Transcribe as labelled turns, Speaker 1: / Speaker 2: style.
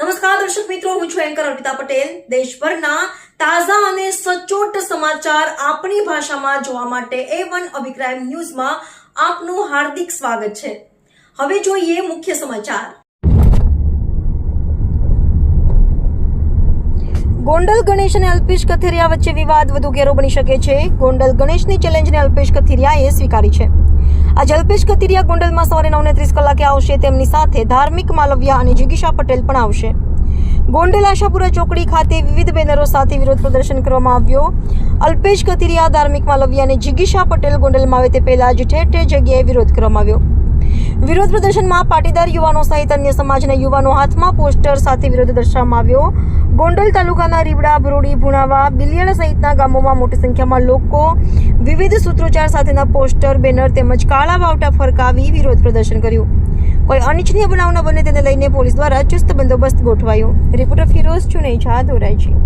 Speaker 1: નમસ્કાર, દર્શક મિત્રો, હું છું એન્કર અર્પિતા પટેલ. દેશભરના તાજા અને સચોટ સમાચાર આપણી ભાષામાં જોવા માટે એ વન અભિપ્રાય ન્યૂઝમાં આપનું હાર્દિક સ્વાગત છે. હવે જોઈએ મુખ્ય સમાચાર. ગોંડલ ગણેશ અને અલ્પેશ કથિરિયા વચ્ચે વિવાદ વધુ ઘેરો બની શકે છે. ગોંડલ ગણેશની ચેલેન્જને અલ્પેશ કથિરિયાએ સ્વીકારી છે. આજે અલ્પેશ કતિરિયા ગોંડલમાં સવારે નવને ત્રીસ કલાકે આવશે. તેમની સાથે ધાર્મિક માલવ્યા અને જિગીશા પટેલ પણ આવશે. ગોંડલ આશાપુરા ચોકડી ખાતે વિવિધ બેનરો સાથે વિરોધ પ્રદર્શન કરવામાં આવ્યો. અલ્પેશ કતિરિયા, ધાર્મિક માલવ્યા અને જિગીશા પટેલ ગોંડલમાં આવે તે પહેલા જ ઠેર ઠેર જગ્યાએ વિરોધ કરવામાં આવ્યો. વિરોધ પ્રદર્શનમાં પાટીદાર યુવાનો સહિત અન્ય સમાજના યુવાનો હાથમાં પોસ્ટર સાથે વિરોધ દર્શાવવામાં આવ્યો. ગોંડલ તાલુકાના રીવડા, ભરોડી, ભુણાવા બિલિયણ સહિતના ગામોમાં મોટી સંખ્યામાં લોકો વિવિધ સૂત્રોચ્ચાર સાથેના પોસ્ટર, બેનર તેમજ કાળા વાવટા ફરકાવી વિરોધ પ્રદર્શન કર્યું. કોઈ અનિચ્છનીય બનાવ ન બને તેને લઈને પોલીસ દ્વારા ચુસ્ત બંદોબસ્ત ગોઠવાયો. રિપોર્ટર ફિરોઝ ચુનેજા ધોરાય છે